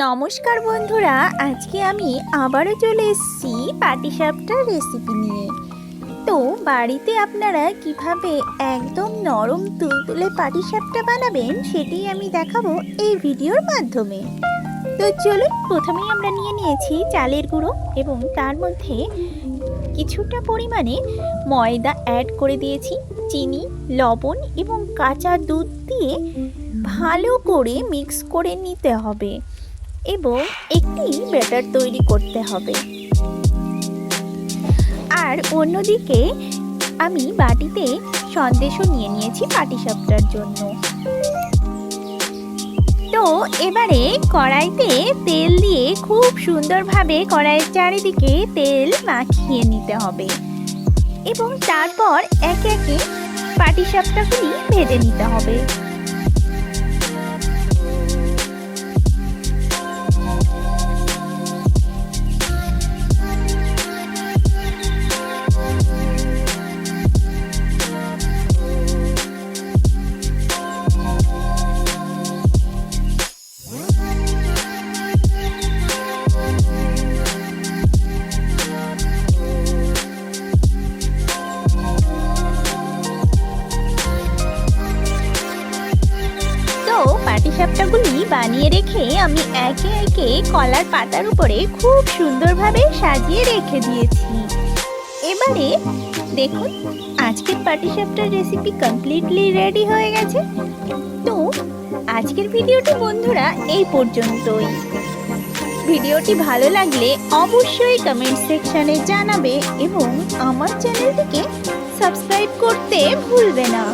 নমস্কার বন্ধুরা, আজকে আমি আবারও চলে এসেছি পাটিসাপটার রেসিপি নিয়ে। তো বাড়িতে আপনারা কীভাবে একদম নরম তুলতুলে পাটিসাপটা বানাবেন সেটি আমি দেখাবো এই ভিডিওর মাধ্যমে। তো চলুন, প্রথমেই আমরা নিয়ে নিয়েছি চালের গুঁড়ো এবং তার মধ্যে কিছুটা পরিমাণে ময়দা অ্যাড করে দিয়েছি, চিনি, লবণ এবং কাঁচা দুধ দিয়ে ভালো করে মিক্স করে নিতে হবে। এবং একটি ব্যাটার তৈরি করতে হবে। আর অন্যদিকে আমি বাটিতে সন্দেশও নিয়ে নিয়েছি পাটিসাপটার জন্য। তো এবারে কড়াইতে তেল দিয়ে খুব সুন্দরভাবে কড়াইয়ের চারিদিকে তেল মাখিয়ে নিতে হবে এবং তারপর একে একে পাটিসাপটাগুলি ভেজে নিতে হবে। পাটিসাপটাগুলি বানিয়ে রেখে আমি একে একে কলার পাতার উপরে খুব সুন্দরভাবে সাজিয়ে রেখে দিয়েছি। এবারে দেখুন, আজকের পাটিসাপটার রেসিপি কমপ্লিটলি রেডি হয়ে গেছে। তো, আজকের ভিডিওটি বন্ধুরা এই পর্যন্তই। ভিডিওটি ভালো লাগলে অবশ্যই কমেন্ট সেকশনে জানাবে এবং আমার চ্যানেলটিকে সাবস্ক্রাইব করতে ভুলবে না।